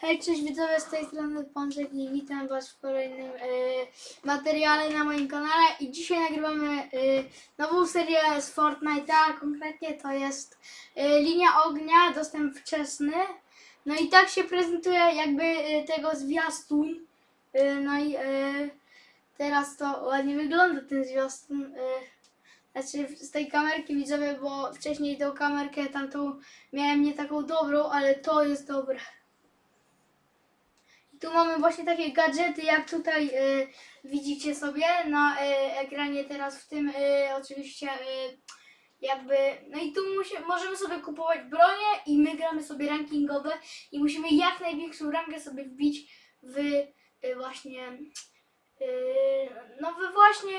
Hej, cześć widzowie, z tej strony Pączek i witam was w kolejnym e, materiale na moim kanale i dzisiaj nagrywamy e, nową serię z Fortnite'a, konkretnie to jest e, linia ognia, dostęp wczesny. No i tak się prezentuje jakby e, tego zwiastun. E, no i e, teraz to ładnie wygląda ten zwiastun. E, znaczy z tej kamerki widzowie, bo wcześniej tą kamerkę tamtą miałem nie taką dobrą, ale to jest dobre. Tu mamy właśnie takie gadżety, jak tutaj y, widzicie sobie na y, ekranie teraz w tym y, oczywiście y, jakby, no i tu musi, możemy sobie kupować bronie i my gramy sobie rankingowe i musimy jak największą rangę sobie wbić w y, właśnie y, no we właśnie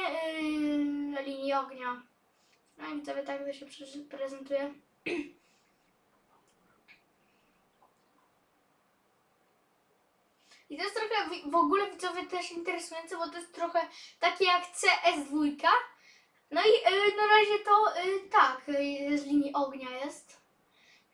y, linii ognia. No i sobie tak to się prezentuje. I to jest trochę w ogóle widzowie też interesujące, bo to jest trochę takie jak CS2. No i y, na razie to y, tak, y, z linii ognia jest.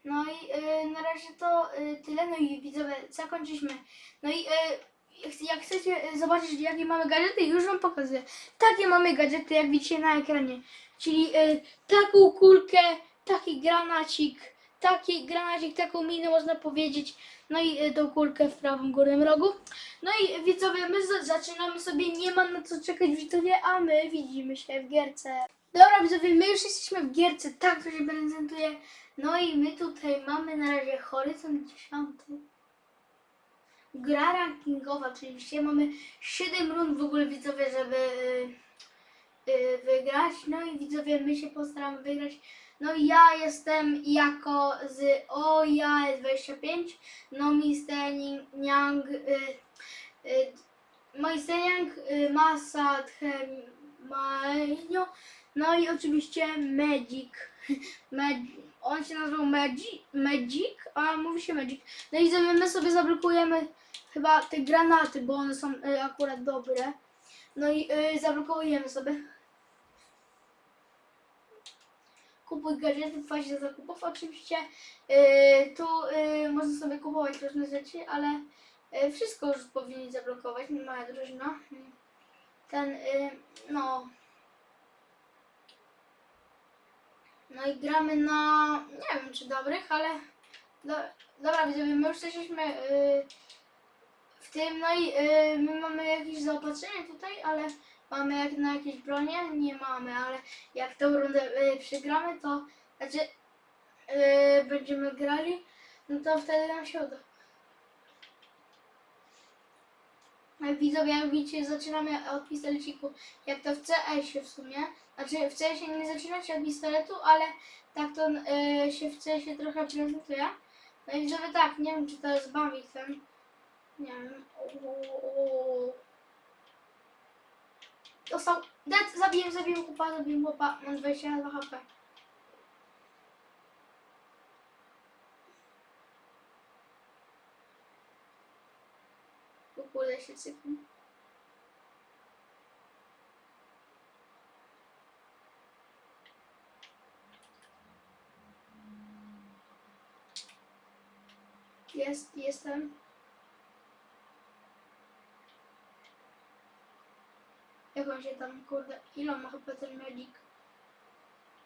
No i y, na razie to y, tyle. No i widzowie, zakończyliśmy. No i y, jak chcecie y, zobaczyć jakie mamy gadżety, już wam pokazuję. Takie mamy gadżety jak widzicie na ekranie. Czyli y, taką kulkę, taki granacik, taki granacik, taką minę można powiedzieć. No i y, tą kulkę w prawym górnym rogu. No i widzowie, my za- zaczynamy sobie, nie ma na co czekać widzowie, a my widzimy się w gierce. Dobra widzowie, my już jesteśmy w gierce, tak to się prezentuje. No i my tutaj mamy na razie horyzont 10. Gra rankingowa, czyli dzisiaj mamy 7 rund w ogóle widzowie, żeby y, y, wygrać. No i widzowie, my się postaramy wygrać. No i ja jestem jako z o ja jest 25, no Mr. Niang, y, y, Mr. Niang, y, Masa Tchemainio, no i oczywiście Magic. Mag, on się nazywał Magic, Magic, a mówi się Magic. No i my sobie zablokujemy chyba te granaty, bo one są y, akurat dobre. No i y, zablokujemy sobie. Kupuj gadżety w fazie zakupów. Oczywiście yy, tu yy, można sobie kupować różne rzeczy, ale yy, wszystko już powinni zablokować. Moja drużyna. Ten, yy, no. No i gramy na, nie wiem czy dobrych, ale do, dobra widzowie, my już jesteśmy yy, w tym, no i yy, my mamy jakieś zaopatrzenie tutaj, ale mamy jak na jakieś bronie? Nie mamy, ale jak tą rundę y, przegramy, to znaczy y, będziemy grali, no to wtedy nam się uda. I Widzowie, jak widzicie, zaczynamy od pistoleciku, jak to w CS-ie w sumie. Znaczy w CS-ie nie zaczyna się od pistoletu, ale tak to y, się w CS-ie trochę prezentuje. No i widzowie tak, nie wiem czy to jest Bambi ten. Nie wiem. Uuu. Dostał. Dead, zabiłem, zabiłem chłopa, zabiłem chłopa. Mam 22 HP. Kurde się cyknę. Jest, jestem. On się tam, kurde, ile ma chyba ten Magic?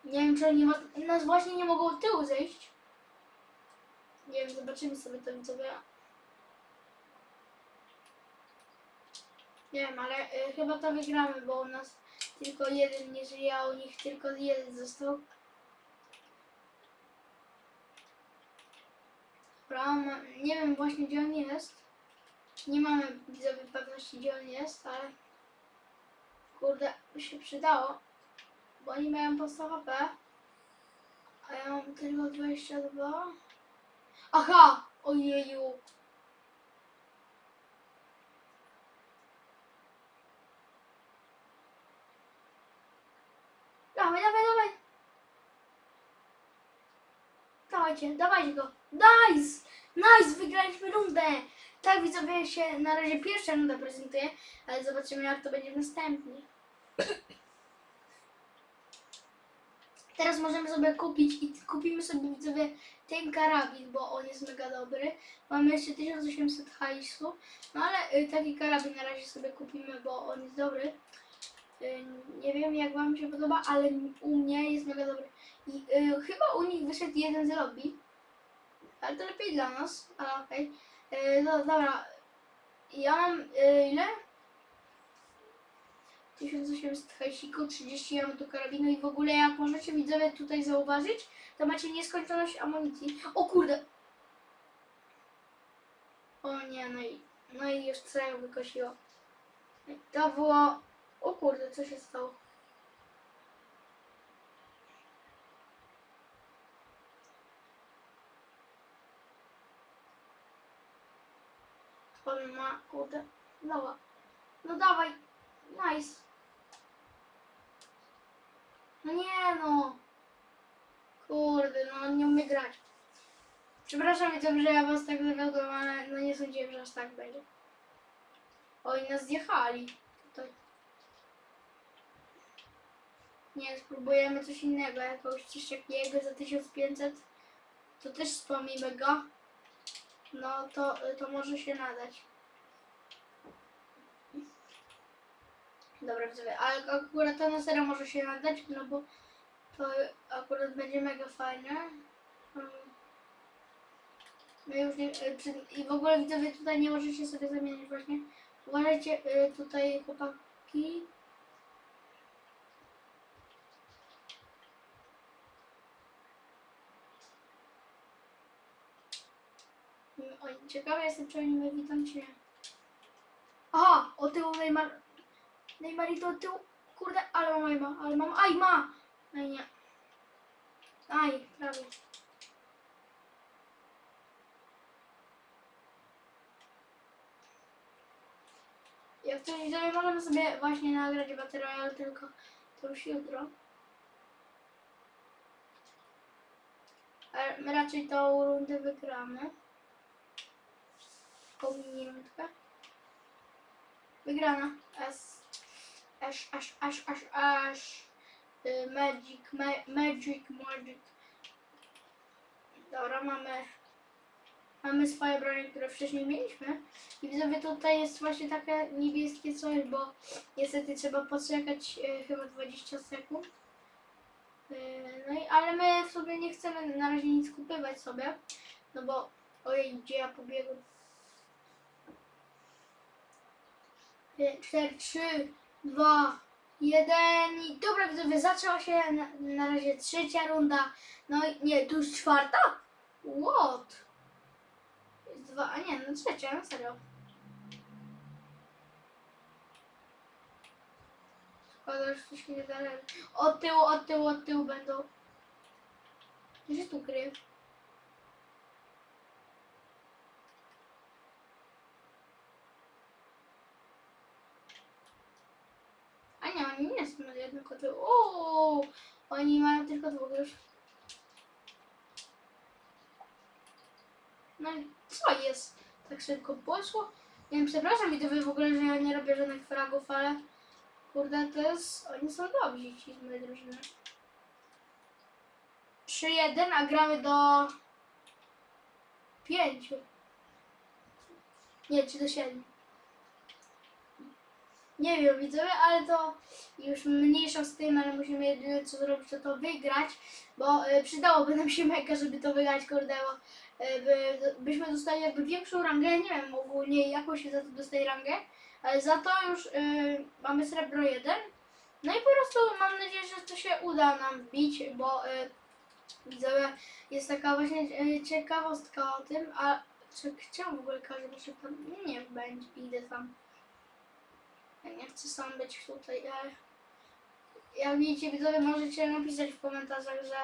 Nie wiem, czy oni nas właśnie nie mogą od tyłu zejść. Nie wiem, zobaczymy sobie to widzowie. Nie wiem, ale y, chyba to wygramy, bo u nas tylko jeden nie żyje, a u nich tylko jeden został. Dobra, nie wiem właśnie gdzie on jest. Nie mamy widzowie pewności gdzie on jest, ale Kurde, by się przydało, bo oni mają po 100 HP, a ja mam tylko 22. Aha! Ojeju! Dawaj, dawaj, dawaj! Dawajcie, dawajcie go! Nice! Nice! Wygraliśmy rundę! Tak widzowie się na razie pierwsza runda prezentuje, ale zobaczymy jak to będzie w. Teraz możemy sobie kupić i kupimy sobie widzowie ten karabin, bo on jest mega dobry. Mamy jeszcze 1800 hajsu, no ale y, taki karabin na razie sobie kupimy, bo on jest dobry. Y, nie wiem jak wam się podoba, ale u mnie jest mega dobry. I y, chyba u nich wyszedł jeden z lobby. Ale to lepiej dla nas, ale okej. Y, No dobra, ja mam y, ile? 1800 hajsiku, 30 ja mam do karabinu i w ogóle jak możecie widzowie tutaj zauważyć, to macie nieskończoność amunicji. O kurde! O nie, no i, no i już całe wykosiło. To było... O kurde, co się stało? On ma, kurde, dobra. No dawaj, nice. No nie no. Kurde, no on nie umie grać. Przepraszam widzom, że ja was tak zawiodłam, ale no nie sądziłem, że aż tak będzie. Oj, nas zjechali. Tutaj. Nie, spróbujemy coś innego, jakąś coś takiego za 1500. To też spamimy go. No to, to może się nadać. Dobra, widzowie, ale akurat to na serio może się nadać, no bo to akurat będzie mega fajne. Mm. My już nie, e, I w ogóle widzowie tutaj nie możecie sobie zamienić właśnie. Uważajcie e, tutaj chłopaki. Mm, ciekawe jestem, czy oni mnie widzą, czy nie. Aha, o tyłu Neymar. Neymar i to tył. Kurde, ale mam Ajma, ale mam Ajma. Aj nie. Aj, prawie. Jak coś widzowie, możemy sobie właśnie nagrać baterię, ale tylko to już jutro. Ale my raczej tą rundę wygramy. Tą mini rundkę. Wygrana. S. Ash, ash, ash, ash. Y, Magic, ma, magic, magic. Dobra, mamy. Mamy swoje bronie, które wcześniej mieliśmy. I widzowie, tutaj jest właśnie takie niebieskie coś, bo niestety trzeba poczekać y, chyba 20 sekund. Y, no i, ale my sobie nie chcemy na razie nic kupywać sobie. No bo, ojej, gdzie ja pobiegłem? 5, 4, 3, 2, 1 i dobra widzowie, zaczęła się na, na razie trzecia runda, no i nie, tu już czwarta? What? Jest dwa, a nie, no trzecia, na serio. Szkoda, że się nie. Od tyłu, od tyłu, od tyłu będą. Gdzie tu kryje? Nie, oni nie są jednego tyłu. O, oni mają tylko dwóch już. No i co jest? Tak szybko poszło? Nie wiem, przepraszam widzowie w ogóle, że ja nie robię żadnych fragów, ale kurde, to jest... Oni są dobrzy ci z mojej drużyny. 3-1, a gramy do 5. Nie, czy do 7. Nie wiem, widzowie, ale to już mniejsza z tym, ale musimy jedyne co zrobić, to to wygrać, bo e, przydałoby nam się mega, żeby to wygrać, kurde, bo e, by, byśmy dostali jakby większą rangę, nie wiem ogólnie jaką się za to dostaje rangę, ale za to już e, mamy srebro 1. No i po prostu mam nadzieję, że to się uda nam wbić, bo e, widzowie, jest taka właśnie e, ciekawostka o tym, a czy, czemu w ogóle każdy musi tam, nie będzie, idę tam. Ja nie chcę sam być tutaj, ale jak widzicie widzowie możecie napisać w komentarzach, że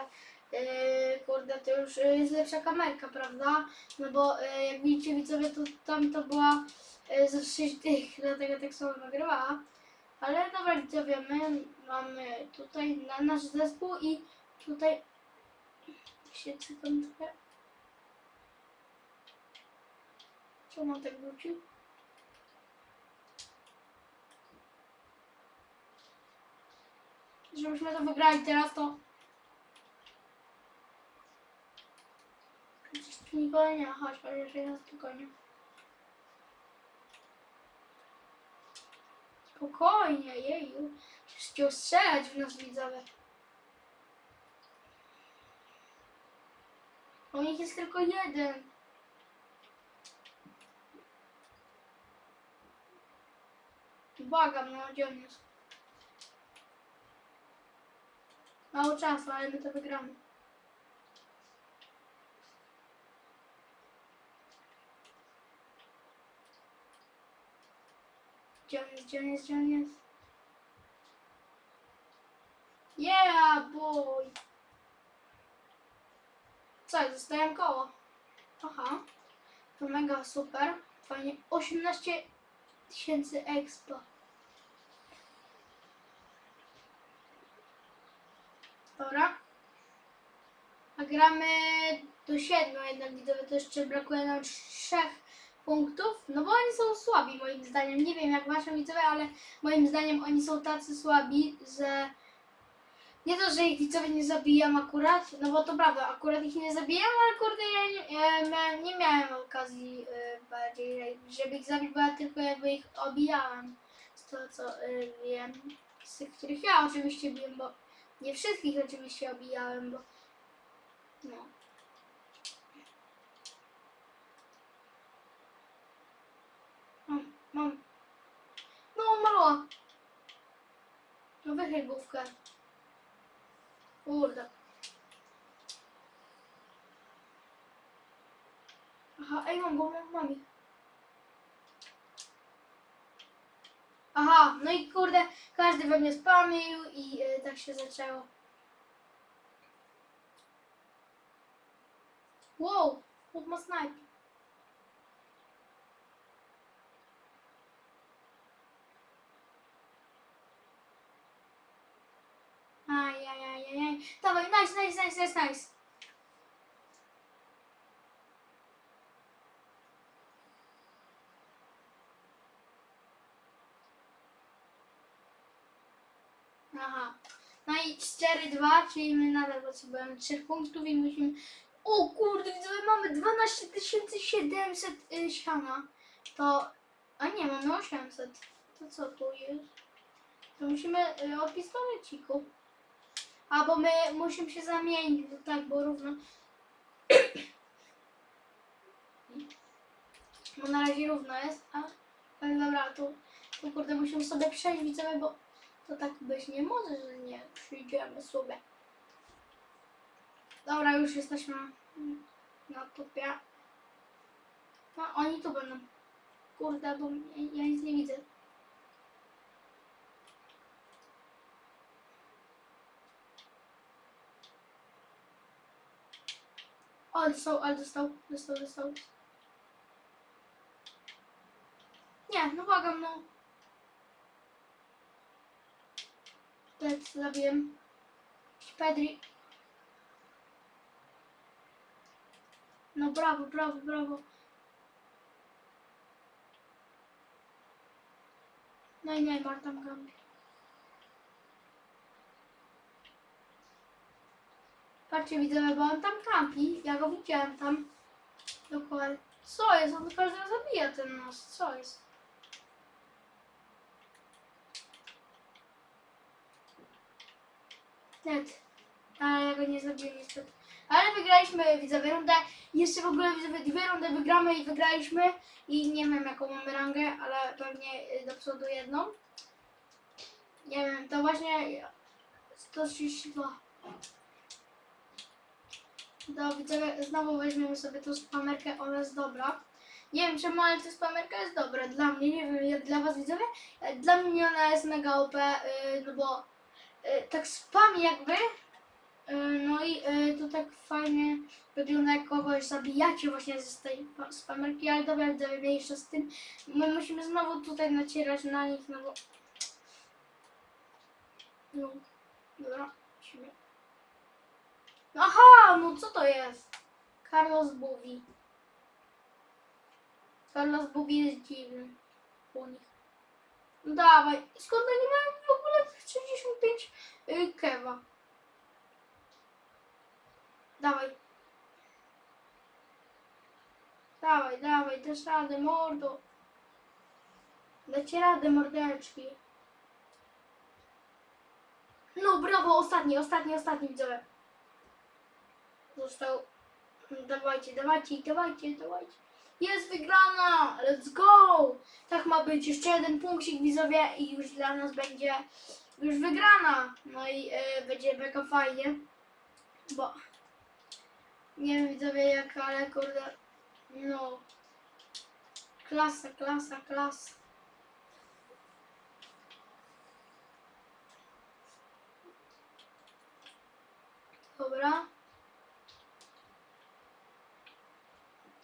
yy, kurde to już jest lepsza kamerka, prawda? No bo yy, jak widzicie widzowie to tam to była yy, ze 6 tych, dlatego tak samo nagrywała. Ale dobra widzowie, my mamy tutaj na nasz zespół i tutaj się cykam trochę. Czemu on tak wrócił? żebyśmy to wygrali teraz, to... Przecież tu nikogo nie chodź, chodź, jeszcze raz spokojnie. Spokojnie, jeju. Przecież chciał strzelać w nas widzowie. U nich jest tylko jeden. Błagam, no gdzie jest? Mało czasu, ale my to wygramy. Gdzie on jest, gdzie on jest, gdzie on jest? Yeah, boy! Co, jest? dostałem koło. Aha. To mega super. Fajnie. 18 tysięcy expo. Dobra. A gramy do 7 jednak widzowie, to jeszcze brakuje nam 3 punktów. No bo oni są słabi moim zdaniem. Nie wiem jak wasze widzowie, ale moim zdaniem oni są tacy słabi, że nie to, że ich widzowie nie zabijam akurat, no bo to prawda, akurat ich nie zabijam, ale kurde ja nie, miałem, nie miałem okazji y, bardziej, żeby ich zabić, bo ja tylko jakby ich obijałem. Z tego co y, wiem, z tych, których ja oczywiście biłem, bo nie wszystkich oczywiście obijałem, bo no. Mam, mam. No mała. No wychyl główkę. Kurde. Aha, ej, mam go, mam, mam ich. Aha, no i kurde, każdy we mnie spamił i y, tak się zaczęło. Wow, chłop ma snajper. Ajajajajaj. Dawaj, nice, nice, nice, nice, nice. Aha. No i 4-2, czyli my nadal potrzebujemy 3 punktów i musimy... O kurde, widzowie, mamy 12 700 y, siana. To... A nie, mamy 800. To co tu jest? To musimy y, od pistoleciku. A bo my musimy się zamienić, bo tak, bo równo. Bo na razie równo jest, a ale dobra, tu, tu kurde musimy sobie przejść widzowie, bo to tak być nie może, że nie przyjdziemy sobie. Dobra, już jesteśmy na topie. No, oni tu będą. Kurde, bo ja, nic nie widzę. O, dostał, ale dostał, dostał, dostał. Nie, no błagam, no. Lec, zabiłem. Pedri. No brawo, brawo, brawo. No i Neymar tam gambi. Patrzcie, widzę, bo on tam kampi. Ja go widziałem tam. Dokładnie. Co jest? On każdy zabija ten nos. Co jest? Net. Ale go nie zabiję niestety. Ale wygraliśmy widzowie rundę. Jeszcze w ogóle widzowie dwie rundy wygramy i wygraliśmy. I nie wiem jaką mamy rangę, ale pewnie y, do przodu jedną. Nie wiem, to właśnie 132. Do widzowie, znowu weźmiemy sobie tą spamerkę, ona jest dobra. Nie wiem czemu, ale ta spamerka jest dobra. Dla mnie, nie wiem jak dla was widzowie. Dla mnie ona jest mega OP, yy, no bo tak spam jakby. Yy, no i yy, to tak fajnie wygląda jak kogoś zabijacie właśnie z tej pa- spamerki, ale dobra widzowie, mniejsza z tym. My musimy znowu tutaj nacierać na nich, no bo... No, dobra, musimy. Aha, no co to jest? Carlos Bubi. Carlos Bubi jest dziwny nich. No dawaj, skąd oni mają w ogóle 35 y, kewa? Dawaj. Dawaj, dawaj, dasz radę, mordo. Dacie radę, mordeczki. No brawo, ostatni, ostatni, ostatni widzowie. Został. Dawajcie, dawajcie, dawajcie, dawajcie. Jest wygrana! Let's go! Tak ma być. Jeszcze jeden punkcik widzowie i już dla nas będzie już wygrana. No i e, będzie mega fajnie. Bo nie wiem widzowie jak, ale kurde. No. Klasa, klasa, klasa. Dobra.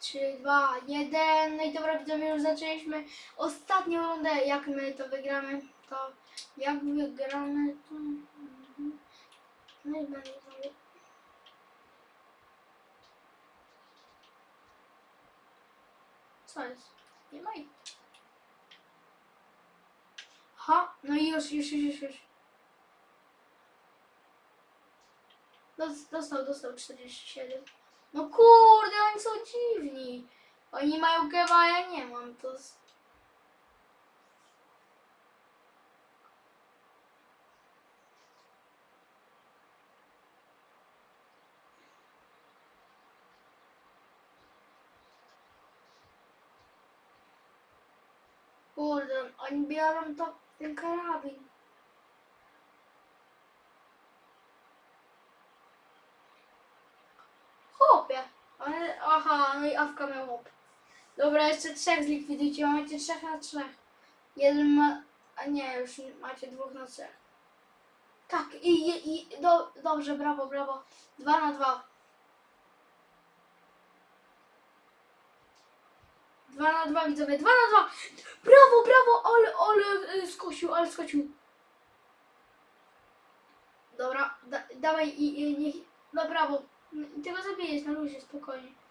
3, 2, 1. No i dobra, widzowie, już zaczęliśmy ostatnią rundę. Jak my to wygramy, to jak wygramy, to... No i będę sobie... Co jest? Nie ma ich. Ha, no i już, już, już, już. Dos- Dostał, dostał 47. No kurde, oni są dziwni. Oni mają kewa, a ja nie mam. To z... Kurde, oni biorą to, ten karabin. Aha, no i awka miał hop. Dobra, jeszcze trzech zlikwidujcie. Macie trzech na trzech. Jeden ma... A nie, już macie dwóch na trzech. Tak, i, i, i do, dobrze, brawo, brawo. Dwa na dwa. Dwa na dwa, widzowie, dwa na dwa. Brawo, brawo, ale, ale y, skosił, ale skosił. Dobra, da, dawaj i, i niech... No brawo. Ty go zabijesz na luzie, spokojnie.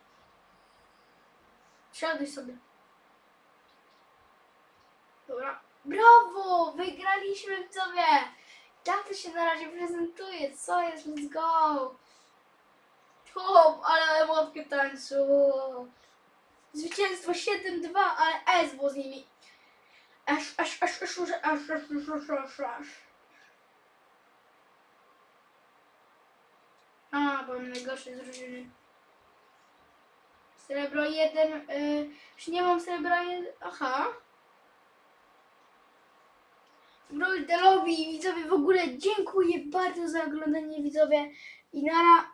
Siaduj sobie. Dobra. Brawo! Wygraliśmy widzowie! Jak to się na razie prezentuje? Co jest? Let's go! Hop, ale łapkę tańczyło. Zwycięstwo 7-2, ale S było z nimi. Aż, aż, aż, aż, aż, aż, aż, aż, aż, aż. A, bo najgorsze z drużyny. Srebro 1. Y, już nie mam srebra 1. Aha. Brojdelowi widzowie w ogóle dziękuję bardzo za oglądanie widzowie i nara